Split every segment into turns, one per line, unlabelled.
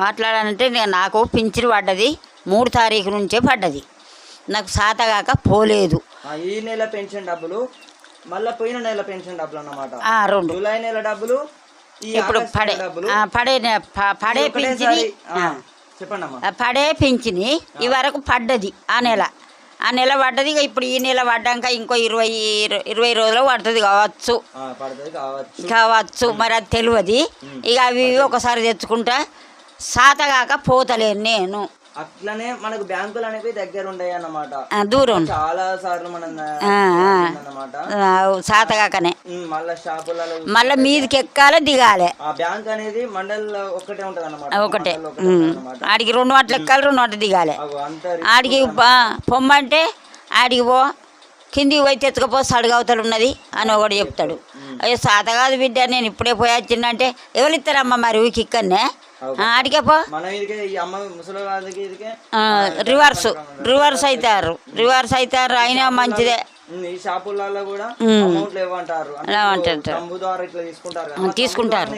మాట్లాడాలంటే నేను నాకు పింఛన్ పడ్డది మూడు తారీఖు నుంచే పడ్డది. నాకు సాతగాక పోలేదు.
ఈ నెల పెన్షన్ డబ్బులు మళ్ళా పోయిన నెల పెన్షన్ డబ్బులు అన్నమాట.
రెండు.
జూలై నెల డబ్బులు
ఇప్పుడు పడే పడే పడే పింఛని
చెప్పండి
పడే పింఛని ఈ వరకు పడ్డది ఆ నెల. ఆ నెల పడ్డది ఇక ఇప్పుడు ఈ నెల పడ్డాక ఇంకో ఇరవై ఇర- ఇరవై రోజులు పడుతుంది కావచ్చు.
కావచ్చు.
మరి అది తెలియదు ఇక అవి ఒకసారి తెచ్చుకుంటా. సాతగాక పోతలేను నేను.
అట్లనే మనకు బ్యాంకులు అనేవి దగ్గర ఉండయి అన్నమాట.
దూరం.
చాలా సార్లు మనం. అన్నమాట
సాతగాకనే
మళ్ళా షాపులలో
మళ్ళీ మీదికి ఎక్కాలి దిగాలి.
ఆ బ్యాంక్ అనేది మండల్ ఒక్కటే ఉంటది అన్నమాట
ఒకటే
ఒకటే
ఆడికి రెండు మాటలు ఎక్కాలి రెండు మాటలు దిగాలి. ఆడికి పొమ్మంటే ఆడికి పో కిందికి పోయి తెచ్చుకపో సడుగవతలు ఉన్నది అని ఒకడు చెప్తాడు. అయ్యో సాత కాదు బిడ్డ నేను ఇప్పుడే పోయి వచ్చిందంటే ఎవరు ఇస్తారమ్మా మరి ఊకి ఇక్కడనే? ఆడికే పో
మనం ఇదికే ఈ అమ్మ ముసలి వాళ్ళకి ఇదికే
ఆ, రివర్స్ రివర్స్ అవుతారు రివర్స్ అవుతారు అయినా మంచిదే
షాపులలో కూడా
లేవంటారు.
తీసుకుంటారు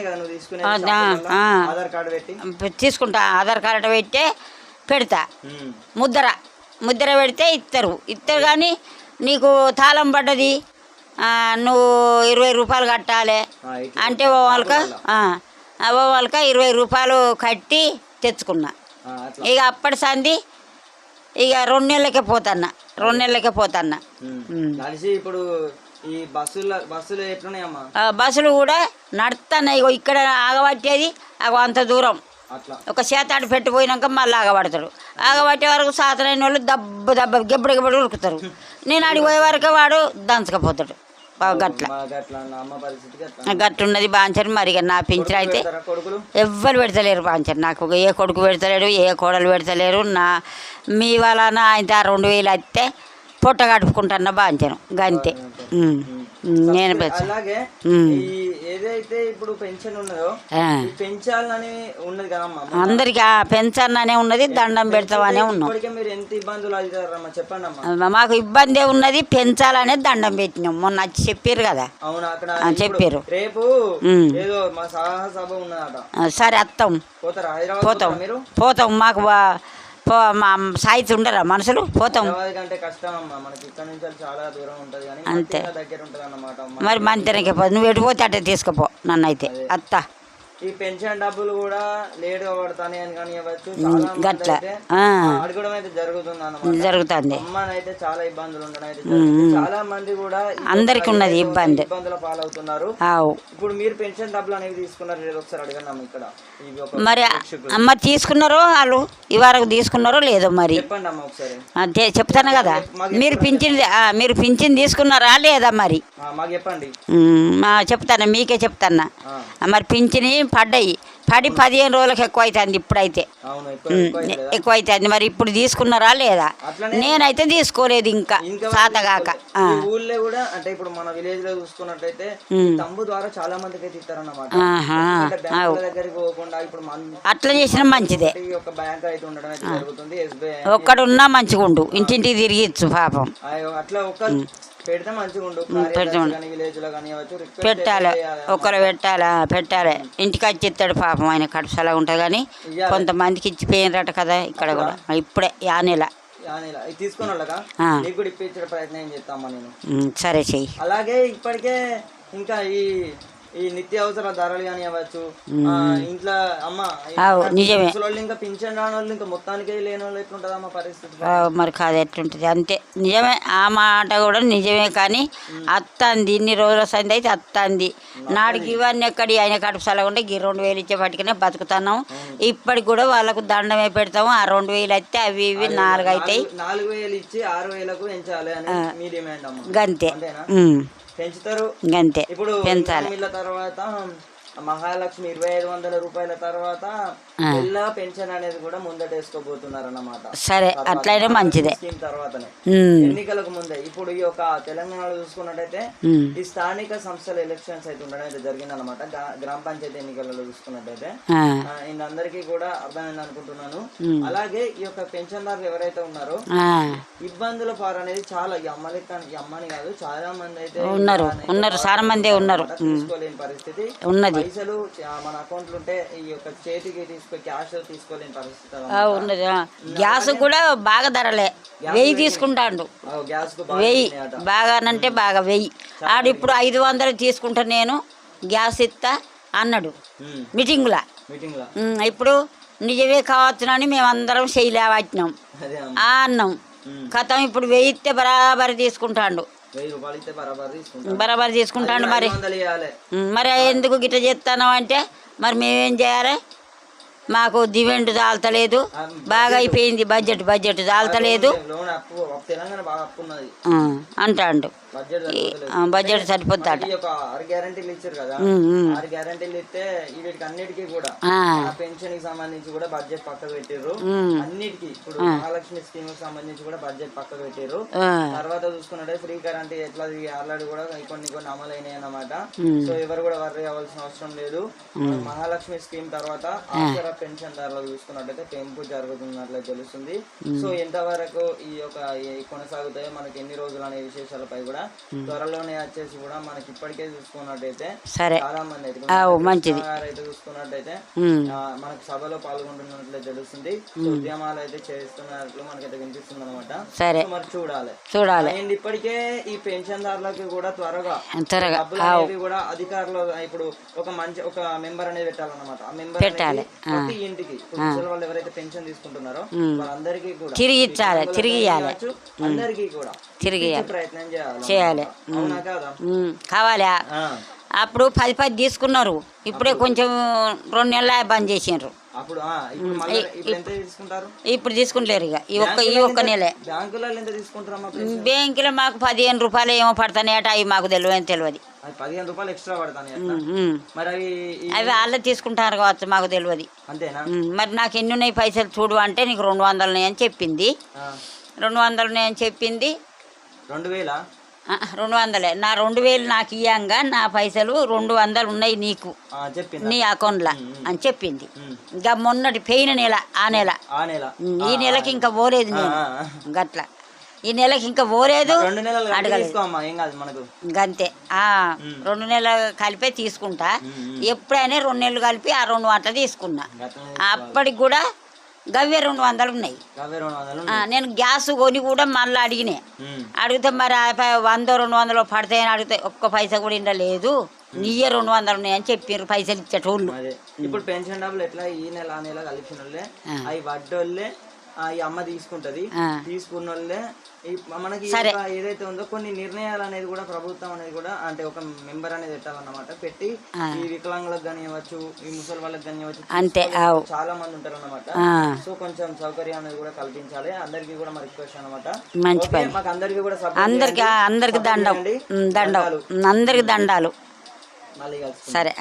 తీసుకుంటా ఆధార్ కార్డు పెట్టే పెడతా ముద్ర ముద్ర పెడితే ఇస్తారు ఇస్తారు కానీ నీకు తాళం పడ్డది నువ్వు ఇరవై రూపాయలు కట్టాలి. అంటే వాళ్ళక వాళ్ళక ఇరవై రూపాయలు కట్టి తెచ్చుకున్నా. ఇక అప్పటి సంది ఇక రెండు నెలలకే పోతాన్నా రెండు నెలలకే పోతాన్నా.
కలిసి ఇప్పుడు ఈ బస్సుల బస్సులు ఎట్లున్నాయమ్మా?
బస్సులు కూడా నడుస్తున్నాయి ఇగో ఇక్కడ ఆగబట్టేది అంత దూరం. ఒక చేతాడు పెట్టిపోయినాక మళ్ళీ ఆగబడతాడు. ఆగబట్టే వరకు సాతలైన వాళ్ళు దబ్బ దబ్బ గెబ్బడి గెబ్బడి ఉరుకుతారు. నేను ఆడికి పోయే వరకే వాడు దంచకపోతాడు. గట్ల
మా గట్ల అన్న అమ్మ పరిస్థితికి అట్లా.
ఆ గట్టున్నది బాంచరు మరి నా పింఛన్ అయితే ఎవ్వరు పెడతలేరు బాంచరు. నాకు ఏ కొడుకు పెడతలేడు ఏ కోడలు పెడతలేరు నా మీ వలన ఆయన రెండు వేలు అయితే పొట్ట కడుపుకుంటున్నా బాంచను. గంతే. నేను
అలాగే ఏదైతే ఇప్పుడు పెన్షన్ ఉన్నదో పెంచాలని ఉన్నది కదమ్మా
అందరికి పెన్షన్ ఉన్నది దండం పెడతామనే ఉన్నాం.
మీరు ఎంత ఇబ్బందులు అవుతారమ్మా చెప్పండి అమ్మా
మాకు ఇబ్బంది ఉన్నది పెంచాలనే దండం పెట్టినాం. మొన్న చెప్పారు కదా.
అవును అక్కడ
చెప్పారు.
రేపు. ఏదో మా సభ ఉన్నదట.
సరే వస్తాం
పోతారా? హైదరాబాద్
పోతాం. పోతాం. మాకు సాయితీ ఉండరా మనుషులు? పోతాం. అంతే. మరి మంచిగానే పో. నువ్వు ఎటు పోతే అట్టే తీసుకుపో నన్ను అయితే అత్త.
ఈ పెన్షన్ డబ్బులు కూడా లేట్గా పడతానే అని కానీ
గట్ల.
అడగడం అయితే జరుగుతుంది అన్నమాట
జరుగుతుంది.
అమ్మనైతే చాలా ఇబ్బందులు ఉండడం. చాలా మంది కూడా
అందరికి ఉన్నది ఇబ్బంది.
ఇబ్బందుల పాలవుతున్నారు. ఇప్పుడు మీరు పెన్షన్ డబ్బులు అనేవి తీసుకున్నారు లేదు ఒకసారి అడగండి ఇక్కడ.
మరి. అమ్మ తీసుకున్నారో వాళ్ళు ఈ వరకు తీసుకున్నారో లేదో మరి?
చెప్పండి అమ్మ ఒకసారి.
చెప్తాను కదా. మీరు పింఛన్ మీరు పింఛన్ తీసుకున్నారా లేదా మరి?
మాకు చెప్పండి.
చెప్తాను మీకే చెప్తాను. మరి పింఛని படை. పడి పదిహేను రోజులకు ఎక్కువ అవుతుంది ఇప్పుడైతే
ఎక్కువ అవుతుందా?
మరి ఇప్పుడు తీసుకున్నారా లేదా? నేనైతే తీసుకోలేదు ఇంకా సాతగాక
ఊళ్ళో కూడా అంటే ఇప్పుడు మన విలేజ్లో చూసుకున్నట్టయితే. తంబు ద్వారా చాలా మందికి అయితే ఇస్తారన్నమాట. దగ్గరికి పోకుండా ఇప్పుడు
అట్లా చేసిన మంచిదే.
ఒక బ్యాంక్ అయితే ఉండడం అయితే జరుగుతుంది ఎస్బీఐ
ఒక్కడున్నా మంచిగుండు ఇంటింటికి తిరిగిచ్చు పాపం.
అట్లా ఒక మంచిగా ఉండు.
పెట్టాలి? ఒకరు పెట్టాలా? పెట్టాలి. ఇంటికి వచ్చి ఇస్తాడు పాపం. ఆయన కడుపుసలా ఉంటుంది కానీ. కొంతమందికి ఇచ్చిపోయినరట కదా ఇక్కడ కూడా. ఇప్పుడే ఆ నెల.
తీసుకుని వాళ్ళగా
ఆ.
నీకు కూడా ఇప్పించే ప్రయత్నం చేస్తామా నేను.
ఉమ్, సరే చెయ్యి.
అలాగే ఇప్పటికే ఇంకా ఈ ఈ నిత్యావసర ధరలు కానీ ఇంట్లో అమ్మ
నిజమే.
ఇంకా పింఛన్ రాని వాళ్ళు ఇంకా మొత్తానికి లేని వాళ్ళు ఎట్లుంటదమ్మా పరిస్థితి?
ఆ, మరి కాదు ఎట్లుంటుంది? అంతే. నిజమే. ఆ మాట కూడా నిజమే కానీ అత్తంది. ఇన్ని రోజుల సంది అయితే అత్తంది. నాడికి ఇవన్నీ ఎక్కడి ఆయన కడుపు సలగుంటే ఈ రెండు వేలు ఇచ్చే పట్టుకునే బతుకుతున్నాం. ఇప్పటికి కూడా వాళ్ళకు దండమే పెడతాము. ఆ రెండు వేలు అయితే అవి ఇవి నాలుగు అవుతాయి.
నాలుగు- వేలు ఇచ్చి ఆరు వేలకు పెంచాలి అమ్మ?
గంతే.
పెంచుతారు. ఇప్పుడు
పెంచాలి.
తర్వాత మహాలక్ష్మి ఇరవై ఐదు వందల రూపాయల తర్వాత పిల్ల పెన్షన్ అనేది కూడా ముందట వేసుకోబోతున్నారు అన్నమాట
సరే అట్లయినా మంచిదే.
స్కీమ్ తర్వాతనే. ఎన్నికలకు ముందే ఇప్పుడు ఈ యొక్క తెలంగాణలో చూసుకున్నట్టయితే ఈ స్థానిక సంస్థల ఎలక్షన్స్ అయితే ఉండడం అయితే జరిగిందన్నమాట. గ్రా- గ్రామ పంచాయతీ ఎన్నికలలో చూసుకున్నట్టయితే. అందరికీ కూడా అర్థమైంది అనుకుంటున్నాను. అలాగే ఈ యొక్క పెన్షన్దారులు ఎవరైతే ఉన్నారో ఇబ్బందుల పారు అనేది చాలా ఈ అమ్మలకి కానీ- ఈ అమ్మని కాదు చాలా మంది అయితే
ఉన్నారు ఉన్నారు చాలా మందే ఉన్నారు.
తీసుకోలేని పరిస్థితి.
ఉన్నది.
పైసలు మన ఉంటే ఈ యొక్క చేతికి తీసుకో క్యాష్ తీసుకోలేని పరిస్థితి.
ఉన్నది. గ్యాస్ కూడా బాగా ధరలే. వెయ్యి తీసుకుంటాండు. వెయ్యి. బాగానంటే బాగా వెయ్యి. ఆడు ఇప్పుడు ఐదు వందలు తీసుకుంటా నేను గ్యాస్ ఇస్తా అన్నాడు. మీటింగ్లో. ఇప్పుడు నిజమే కావచ్చునని మేమందరం చేయలేవచ్చినాం అన్నాం. కథం ఇప్పుడు వెయ్యి ఇస్తే బరాబరి తీసుకుంటాడు.
బరాబర్ తీసుకుంటాం.
బరాబరి తీసుకుంటాడు మరి. మరి ఎందుకు గిట్ట చేస్తాను అంటే మరి మేమేం చేయాలి? మాకు దివెండు చాలతలేదు బాగా అయిపోయింది బడ్జెట్ బడ్జెట్ ఆ, అంటాండు.
బడ్జెట్
సరిపోతాడు
ఆరు గ్యారంటీలు ఇచ్చారు కదా
ఉమ్, ఉమ్.
ఆరు గ్యారంటీలు ఇస్తే వీటికి అన్నిటికీ కూడా పెన్షన్కి సంబంధించి కూడా బడ్జెట్ పెట్టారు అన్నిటికీ ఇప్పుడు మహాలక్ష్మి స్కీమ్కి సంబంధించి కూడా బడ్జెట్ పెట్టారు
ఆ,
తర్వాత చూసుకున్నట్టే ఫ్రీ కరెంట్ ఎట్లా ఆల్రెడీ కూడా కొన్ని కొన్ని అమలు అయినాయి అన్నమాట. సో ఎవరు కూడా వర్రీ అవ్వాల్సిన అవసరం లేదు. మహాలక్ష్మి స్కీమ్ తర్వాత ఆసర పెన్షన్ దారిలో చూసుకున్నట్టయితే పెంపు జరుగుతున్నట్లు తెలుస్తుంది. సో ఎంతవరకు ఈ యొక్క కొనసాగుతాయో మనకి ఎన్ని రోజులు అనే విశేషాలపై కూడా త్వరలోనే వచ్చేసి కూడా మనకి ఇప్పటికే చూసుకున్నట్టయితే
సరే.
చాలా మంది
మంచిది.
అయితే చూసుకున్నట్టయితే ఆ, మనకు సభలో పాల్గొంటున్నట్లు తెలుస్తుంది. సో ఉద్యమాలు అయితే చేస్తున్నట్లు మనకైతే వినిపిస్తుంది అనమాట
సరే
మరి చూడాలి.
చూడాలి.
అండ్ ఇప్పటికే ఈ పెన్షన్ దారులకు కూడా త్వరగా
త్వరగా.
కూడా అధికారులు ఇప్పుడు ఒక మంచి ఒక మెంబర్ అనేది పెట్టాలన్నమాట. ఆ మెంబర్
పెట్టాలి.
ప్రతి ఇంటికి వాళ్ళు ఎవరైతే పెన్షన్ తీసుకుంటున్నారో వాళ్ళందరికీ కూడా
తిరిగి ఇచ్చాలి తిరిగి
అందరికీ కూడా.
తిరిగి
చేయాలి.
కావాలా. అప్పుడు పది పది తీసుకున్నారు. ఇప్పుడే కొంచెం రెండు నెలల బంద్ చేసిండ్రు.
ఇప్పుడు తీసుకుంటారు?
ఇక. ఈ ఒక్క ఈ ఒక్క నెలే. బ్యాంకులో మాకు పదిహేను రూపాయలు ఏమో పడతానేట అవి మాకు తెలియని తెలియదు
పడతాను అవి
వాళ్ళే తీసుకుంటారు కావచ్చు మాకు తెలియదు మరి నాకు ఎన్ని ఉన్నాయి పైసలు చూడు అంటే నీకు రెండు వందలు ఉన్నాయని చెప్పింది. రెండు వందలు ఉన్నాయని చెప్పింది.
రెండు వేల
రెండు వందలే. నా రెండు వేలు నాకు ఇయ్యంగా నా పైసలు రెండు వందలు ఉన్నాయి నీకు నీ అకౌంట్లో అని చెప్పింది. ఇంకా మొన్నటి పోయిన నెల ఆ నెల. ఈ నెలకి ఇంకా పోలేదు నేను. గట్ల ఈ నెలకి ఇంకా పోలేదు గంతే ఆ రెండు నెలలు కలిపే తీసుకుంటా. ఎప్పుడైనా రెండు నెలలు కలిపి ఆ రెండు వంటలు తీసుకున్నా. అప్పటికి కూడా గవ్వే రెండు వందలు ఉన్నాయి. ఆ, నేను గ్యాస్ కొని కూడా మళ్ళీ అడిగినే. అడిగితే మరి ఆ పై- వంద రెండు వందలు పడతాయని అడిగితే ఒక్క పైసా కూడా ఇండ లేదు. నీయే రెండు వందలు ఉన్నాయని చెప్పారు పైసలు ఇచ్చేటోళ్ళు.
అదే. ఇప్పుడు పెన్షన్ డబ్బులు ఎట్లా ఈ నెల ఆ నెల కలిపిన వాళ్ళే అవి వడ్డోళ్ళే ఈ అమ్మ తీసుకుంటది. తీసుకున్న వాళ్ళే మనకి ఏదైతే ఉందో కొన్ని నిర్ణయాలు అనేది కూడా ప్రభుత్వం అనేది కూడా అంటే ఒక మెంబర్ అనేది పెట్టాలన్నమాట. పెట్టి ఈ వికలాంగులకు కానివ్వచ్చు ఈ ముసలి వాళ్ళకి కానివ్వచ్చు
అంతే.
చాలా మంది ఉంటారు అన్నమాట సో కొంచెం సౌకర్యం అనేది కూడా కల్పించాలి. అందరికీ కూడా మరి రిక్వెస్ట్ అనమాట
మంచి పని.
మాకు అందరికీ కూడా
అందరికి. అందరికి దండం. దండం. అందరికి దండాలు.
మళ్ళీ.
సరే.